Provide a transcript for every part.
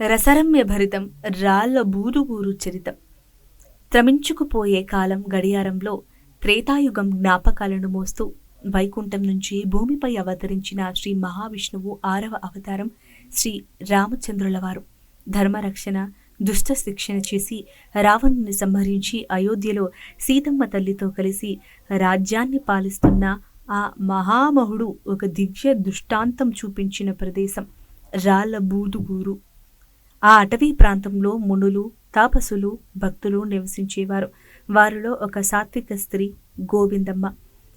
రసరమ్య భరితం రాళ్ళ బూదుగూరు చరితం. త్రమించుకుపోయే కాలం గడియారంలో త్రేతాయుగం జ్ఞాపకాలను మోస్తూ వైకుంఠం నుంచి భూమిపై అవతరించిన శ్రీ మహావిష్ణువు ఆరవ అవతారం శ్రీ రామచంద్రులవారు. ధర్మరక్షణ దుష్ట శిక్షణ చేసి రావణుని సంహరించి అయోధ్యలో సీతమ్మ తల్లితో కలిసి రాజ్యాన్ని పాలిస్తున్న ఆ మహామహుడు ఒక దివ్య దృష్టాంతం చూపించిన ప్రదేశం రాళ్ళ బూదుగూరు ఆ అటవీ ప్రాంతంలో మునులు తాపసులు భక్తులు నివసించేవారు. వారిలో ఒక సాత్విక స్త్రీ గోవిందమ్మ.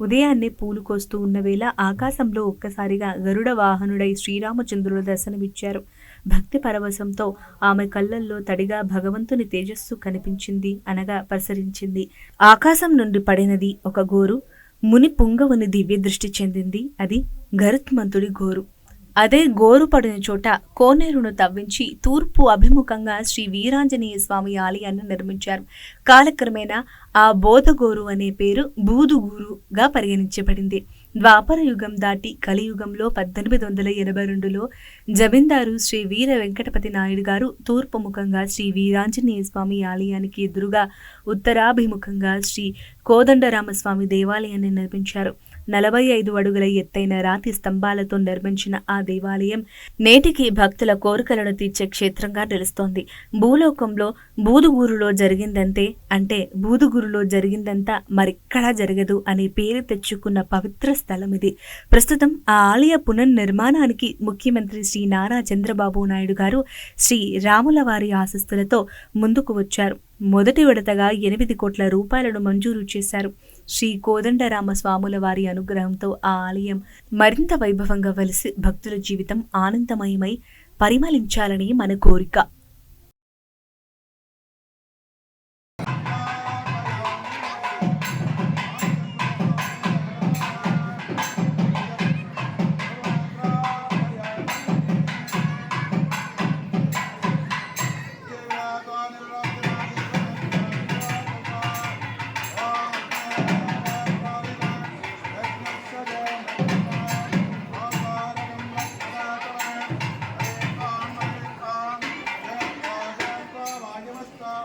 ఉదయాన్నే పూలు కోస్తూ ఉన్న వేళ ఆకాశంలో ఒక్కసారిగా గరుడ వాహనుడై శ్రీరామచంద్రుడు దర్శనమిచ్చారు. భక్తి పరవశంతో ఆమె కళ్ళల్లో తడిగా భగవంతుని తేజస్సు కనిపించింది అనగా ప్రసరించింది. ఆకాశం నుండి పడినది ఒక గోరు ముని పుంగవుని దివ్య దృష్టి చెందింది. అది గరుత్మంతుడి గోరు. అదే గోరు పడిన చోట కోనేరును తవ్వించి తూర్పు అభిముఖంగా శ్రీ వీరాంజనేయ స్వామి ఆలయాన్ని నిర్మించారు. కాలక్రమేణా ఆ బోధగోరు అనే పేరు బూదుగూరుగా పరిగణించబడింది. ద్వాపర యుగం దాటి కలియుగంలో పద్దెనిమిది వందల ఎనభై రెండులో జమీందారు శ్రీ వీర వెంకటపతి నాయుడు గారు తూర్పు ముఖంగా శ్రీ వీరాంజనేయ స్వామి ఆలయానికి ఎదురుగా ఉత్తరాభిముఖంగా శ్రీ కోదండరామస్వామి దేవాలయాన్ని నిర్మించారు. నలభై ఐదు అడుగుల ఎత్తైన రాతి స్తంభాలతో నిర్మించిన ఆ దేవాలయం నేటికి భక్తుల కోరికలను తీర్చే క్షేత్రంగా నిలుస్తోంది. భూలోకంలో బూదుగూరులో జరిగిందంతే అంటే బూదుగురులో జరిగిందంతా మరెక్కడా జరగదు అనే పేరు తెచ్చుకున్న పవిత్ర స్థలం ఇది. ప్రస్తుతం ఆ ఆలయ పునర్నిర్మాణానికి ముఖ్యమంత్రి శ్రీ నారా చంద్రబాబు నాయుడు గారు శ్రీ రాముల వారి ఆశస్సులతో ముందుకు వచ్చారు. మొదటి విడతగా ఎనిమిది కోట్ల రూపాయలను మంజూరు చేశారు. శ్రీ కోదండరామ స్వాముల వారి అనుగ్రహంతో ఆ ఆలయం మరింత వైభవంగా వెలిసి భక్తుల జీవితం ఆనందమయమై పరిమళించాలని మన కోరిక.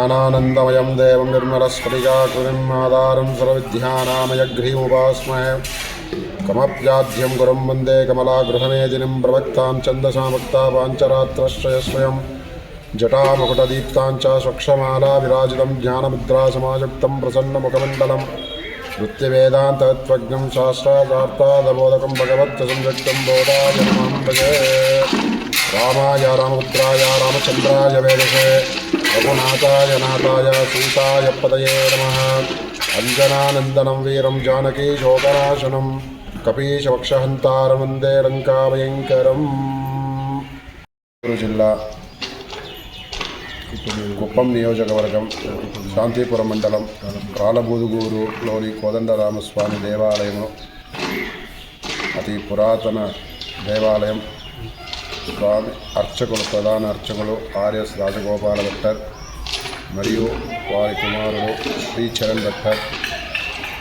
దేవం నిర్మలస్ఫటికాకృతిం ఆధారం సర్వవిద్యానామయగ్రీముపాస్మహే కమప్యాధ్యం గురం వందే కమలాగృహమేదినిం ప్రవక్తాం ఛందసామక్తా పాంచరాత్రశ్రయస్వయం జటామకుటదీప్తాంచ స్వక్షమాలా విరాజితం జ్ఞానముద్రాసమాయుక్తం ప్రసన్నముఖమండలం. నృత్యవేదాంతత్వజ్ఞం శాస్త్రాదార్థాదబోధకం భగవత్ సంయుక్తం బోధాయనమం భజే రామాయ రామపుత్రాయ రామచంద్రాయ వేదసే రఘునాథాయ నాథాయ సీతాయ పదయే నమ. అంజనానందనం వీరం జానకీ శోకనాశనం కపీశవక్షహంతారమందే లంకాభయంకరం. జిల్లా కుప్పం నియోజకవర్గం శాంతిపురం మండలం రాలబూదుగూరులోని కోదండరామస్వామి దేవాలయము. అతి పురాతన దేవాలయం. స్వామి అర్చకులు ప్రధాన అర్చకులు ఆర్ఎస్ రాజగోపాల భట్టర్ మరియు వారి కుమారుడు శ్రీ చరణ్ భట్టర్.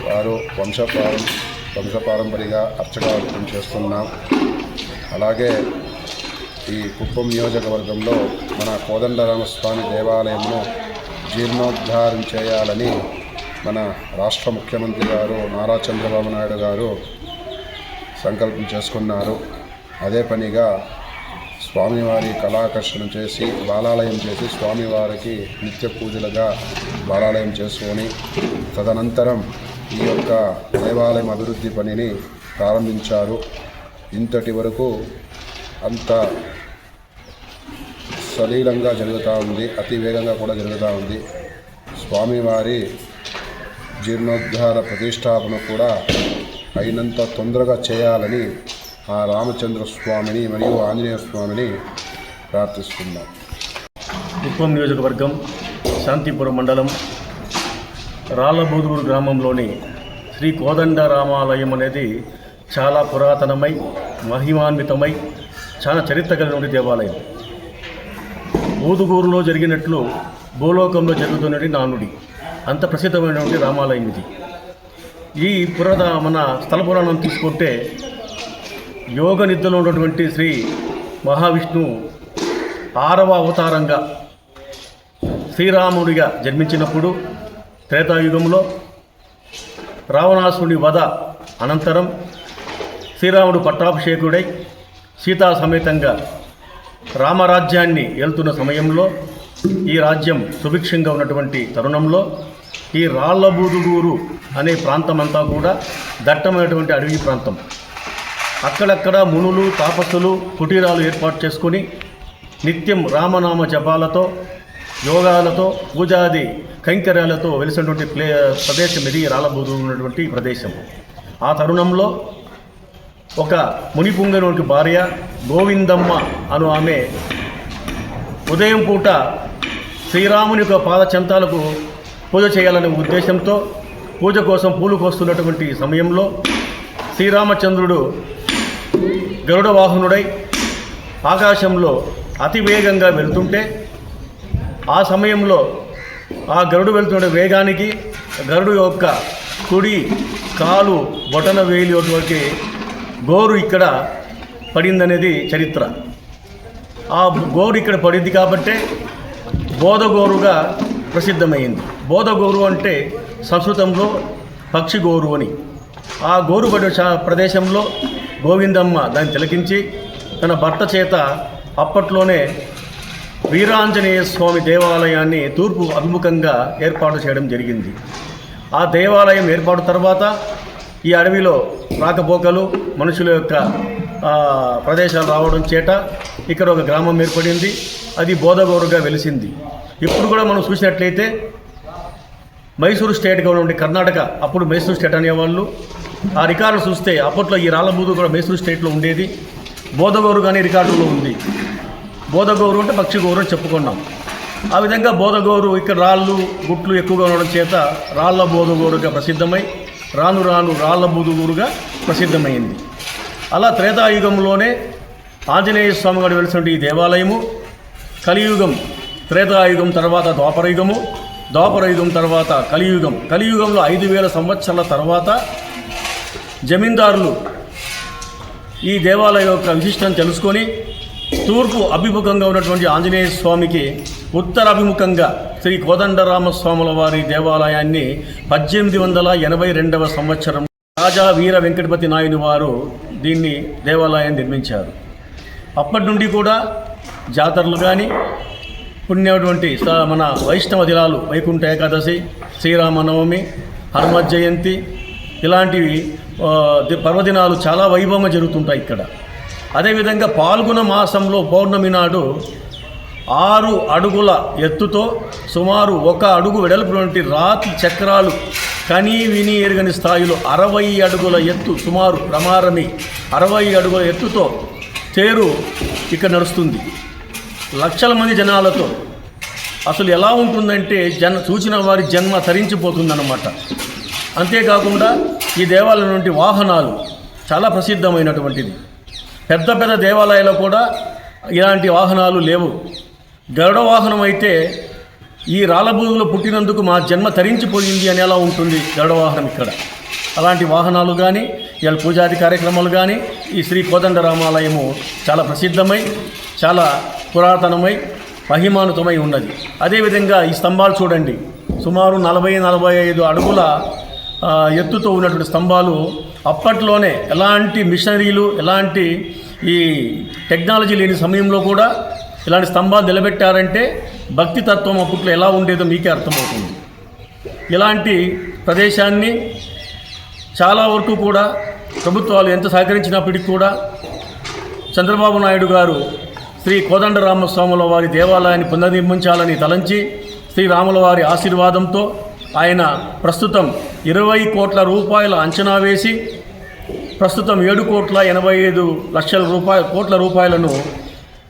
వారు వంశపారం వంశపారంపరిగా అర్చకార్థం చేస్తున్నాం. అలాగే ఈ కుప్పం నియోజకవర్గంలో మన కోదండరామస్వామి దేవాలయంను జీర్ణోద్ధారం చేయాలని మన రాష్ట్ర ముఖ్యమంత్రి గారు నారా చంద్రబాబు నాయుడు గారు సంకల్పం చేసుకున్నారు. అదే పనిగా స్వామివారి కళాకర్షణ చేసి బాలాలయం చేసి స్వామివారికి నిత్య పూజలుగా బాలాలయం చేసుకొని తదనంతరం ఈ యొక్క దేవాలయం అభివృద్ధి పనిని ప్రారంభించారు. ఇంతటి వరకు అంత సలీలంగా జరుగుతూ ఉంది అతి వేగంగా కూడా జరుగుతూ ఉంది. స్వామివారి జీర్ణోద్ధార ప్రతిష్టాపన కూడా అయినంత తొందరగా చేయాలని ఆ రామచంద్ర స్వామిని మరియు ఆంజనేయ స్వామిని ప్రార్థిస్తున్నాం. కుప్పం నియోజకవర్గం శాంతిపురం మండలం రాళ్ళబోదూరు గ్రామంలోని శ్రీ కోదండ రామాలయం అనేది చాలా పురాతనమై మహిమాన్వితమై చాలా చరిత్ర కలిగిన దేవాలయం. బోదుగూరులో జరిగినట్లు భూలోకంలో జరుగుతున్నది నానుడి. అంత ప్రసిద్ధమైనటువంటి రామాలయం ఇది. ఈ పురాత మన స్థల పురాణం తీసుకుంటే యోగ నిద్రలో ఉన్నటువంటి శ్రీ మహావిష్ణు ఆరవ అవతారంగా శ్రీరాముడిగా జన్మించినప్పుడు త్రేతాయుగంలో రావణాసుని వధ అనంతరం శ్రీరాముడు పట్టాభిషేకుడై సీతా సమేతంగా రామరాజ్యాన్ని ఏలుతున్న సమయంలో ఈ రాజ్యం సుభిక్షంగా ఉన్నటువంటి తరుణంలో ఈ రాళ్ళబూదుగూరు అనే ప్రాంతమంతా కూడా దట్టమైనటువంటి అడవి ప్రాంతం. అక్కడక్కడ మునులు తాపస్సులు కుటీరాలు ఏర్పాటు చేసుకొని నిత్యం రామనామ జపాలతో యోగాలతో పూజాది కైంకర్యాలతో వెలిసినటువంటి ప్లే ప్రదేశం ఇది రాళ్ళబూదు ఉన్నటువంటి ప్రదేశం. ఆ తరుణంలో ఒక మునిపుంగనోటి భార్య గోవిందమ్మ అను ఆమె ఉదయం పూట శ్రీరాముని యొక్క పాదచంతాలకు పూజ చేయాలనే ఉద్దేశంతో పూజ కోసం పూలు కోస్తున్నటువంటి సమయంలో శ్రీరామచంద్రుడు గరుడ వాహనుడై ఆకాశంలో అతి వేగంగా వెళ్తుంటే ఆ సమయంలో ఆ గరుడు వెళ్తున్న వేగానికి గరుడు యొక్క కుడి కాలు బొటన వేలి గోరు ఇక్కడ పడిందనేది చరిత్ర. ఆ గోరు ఇక్కడ పడింది కాబట్టే బోధగోరుగా ప్రసిద్ధమైంది. బోధగోరు అంటే సంస్కృతంలో పక్షి గోరు అని. ఆ గోరు పడిన ప్రదేశంలో గోవిందమ్మ దాన్ని తిలకించి తన భర్త చేత అప్పట్లోనే వీరాంజనేయ స్వామి దేవాలయాన్ని తూర్పు అభిముఖంగా ఏర్పాటు చేయడం జరిగింది. ఆ దేవాలయం ఏర్పాటు తర్వాత ఈ అడవిలో రాకపోకలు మనుషుల యొక్క ప్రదేశాలు రావడం చేత ఇక్కడ ఒక గ్రామం ఏర్పడింది. అది బోధగోరుగా వెలిసింది. ఇప్పుడు కూడా మనం చూసినట్లయితే మైసూరు స్టేట్గా ఉన్నటువంటి కర్ణాటక అప్పుడు మైసూరు స్టేట్ అనేవాళ్ళు ఆ రికార్డు చూస్తే అప్పట్లో ఈ రాళ్ళమూదు కూడా మైసూరు స్టేట్లో ఉండేది. బోధగోరు కానీ రికార్డులో ఉంది. బోధగౌరు అంటే పక్షి గోరు అని చెప్పుకున్నాం. ఆ విధంగా బోధగోరు ఇక్కడ రాళ్ళు గుట్లు ఎక్కువగా ఉండడం చేత రాళ్ళ బోధగోరుగా ప్రసిద్ధమై రాను రాను రాళ్ళ బోధగోరుగా ప్రసిద్ధమైంది. అలా త్రేతాయుగంలోనే ఆంజనేయ స్వామి గారు వెలిసినటువంటి ఈ దేవాలయము కలియుగం త్రేతాయుగం తర్వాత ద్వాపరయుగము ద్వాపరయుగం తర్వాత కలియుగం. కలియుగంలో ఐదు వేల సంవత్సరాల తర్వాత జమీందారులు ఈ దేవాలయం యొక్క విశిష్టం తెలుసుకొని తూర్పు అభిముఖంగా ఉన్నటువంటి ఆంజనేయ స్వామికి ఉత్తర అభిముఖంగా శ్రీ కోదండరామస్వాముల వారి దేవాలయాన్ని పద్దెనిమిది వందల ఎనభై రెండవ సంవత్సరం రాజా వీర వెంకటపతి నాయుడు వారు దీన్ని దేవాలయాన్ని నిర్మించారు. అప్పటి నుండి కూడా జాతరలు కానీ పుణ్యటువంటి మన వైష్ణవ దిలాలు వైకుంఠ ఏకాదశి శ్రీరామనవమి హనుమ జయంతి ఇలాంటివి పర్వదినాలు చాలా వైభవంగా జరుగుతుంటాయి ఇక్కడ. అదేవిధంగా పాల్గొన మాసంలో పౌర్ణమి నాడు ఆరు అడుగుల ఎత్తుతో సుమారు ఒక అడుగు వెడల్పునటువంటి రాతి చక్రాలు కనీ విని ఎరగని స్థాయిలో అరవై అడుగుల ఎత్తు సుమారు ప్రమారమి. అరవై అడుగుల ఎత్తుతో తేరు ఇక్కడ నడుస్తుంది. లక్షల మంది జనాలతో అసలు ఎలా ఉంటుందంటే జన చూసిన వారి జన్మ తరించిపోతుందన్నమాట. అంతేకాకుండా ఈ దేవాలయం నుండి వాహనాలు చాలా ప్రసిద్ధమైనటువంటిది. పెద్ద పెద్ద దేవాలయాల్లో కూడా ఇలాంటి వాహనాలు లేవు. గరుడ వాహనం అయితే ఈ రాళ్ళభూమిలో పుట్టినందుకు మా జన్మ తరించిపోయింది అని ఎలా ఉంటుంది గరుడ వాహనం ఇక్కడ. అలాంటి వాహనాలు కానీ ఇవాళ పూజాది కార్యక్రమాలు కానీ ఈ శ్రీ కోదండ రామాలయము చాలా ప్రసిద్ధమై చాలా పురాతనమై మహిమానుతమై ఉన్నది. అదేవిధంగా ఈ స్తంభాలు చూడండి. సుమారు నలభై నలభై ఐదు అడుగుల ఎత్తుతో ఉన్నటువంటి స్తంభాలు అప్పట్లోనే ఎలాంటి మిషనరీలు ఎలాంటి ఈ టెక్నాలజీ లేని సమయంలో కూడా ఇలాంటి స్తంభాలు నిలబెట్టారంటే భక్తి తత్వం అప్పట్లో ఎలా ఉండేదో మీకే అర్థమవుతుంది. ఇలాంటి ప్రదేశాన్ని చాలా వరకు కూడా ప్రభుత్వాలు ఎంత సహకరించినప్పటికీ కూడా చంద్రబాబు నాయుడు గారు శ్రీ కోదండరామస్వాముల వారి దేవాలయాన్ని పునర్నిర్మించాలని తలంచి శ్రీరాముల వారి ఆశీర్వాదంతో ఆయన ప్రస్తుతం ఇరవై కోట్ల రూపాయల అంచనా వేసి ప్రస్తుతం ఏడు కోట్ల ఎనభై ఐదు లక్షల రూపాయల కోట్ల రూపాయలను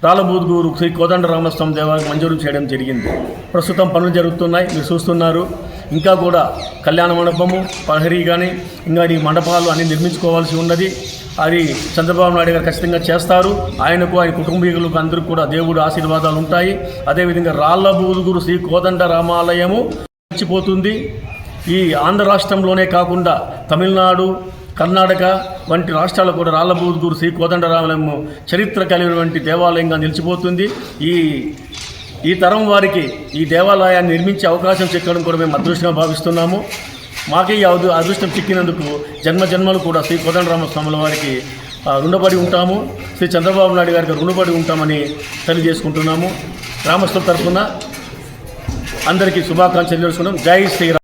రాలబూదుగూరు శ్రీ కోదండరామస్వామి దేవాలయం మంజూరు చేయడం జరిగింది. ప్రస్తుతం పనులు జరుగుతున్నాయి మీరు చూస్తున్నారు. ఇంకా కూడా కళ్యాణ మండపము పహరీ కానీ ఇంకా ఈ మండపాలు అన్ని నిర్మించుకోవాల్సి ఉన్నది. అది చంద్రబాబు నాయుడు గారు ఖచ్చితంగా చేస్తారు. ఆయనకు ఆయన కుటుంబీకులకు అందరికీ కూడా దేవుడు ఆశీర్వాదాలు ఉంటాయి. అదేవిధంగా రాళ్ళబూదుగురు శ్రీ కోదండ రామాలయము మర్చిపోతుంది. ఈ ఆంధ్ర రాష్ట్రంలోనే కాకుండా తమిళనాడు కర్ణాటక వంటి రాష్ట్రాలు కూడా రాళ్ళబూదుగురు శ్రీ కోదండరామలయము చరిత్ర కలిగినటువంటి దేవాలయంగా నిలిచిపోతుంది. ఈ ఈ తరం వారికి ఈ దేవాలయాన్ని నిర్మించే అవకాశం చిక్కడం కూడా మేము అదృష్టంగా భావిస్తున్నాము. మాకే ఈ అదృష్టం చిక్కినందుకు జన్మ జన్మలు కూడా శ్రీ కోదండరామస్వాముల వారికి రుణపడి ఉంటాము. శ్రీ చంద్రబాబు నాయుడు గారికి రుణపడి ఉంటామని తెలియజేసుకుంటున్నాము. గ్రామస్తుల తరఫున అందరికీ శుభాకాంక్షలు తెలుసుకున్నాం జై శ్రీరామ్.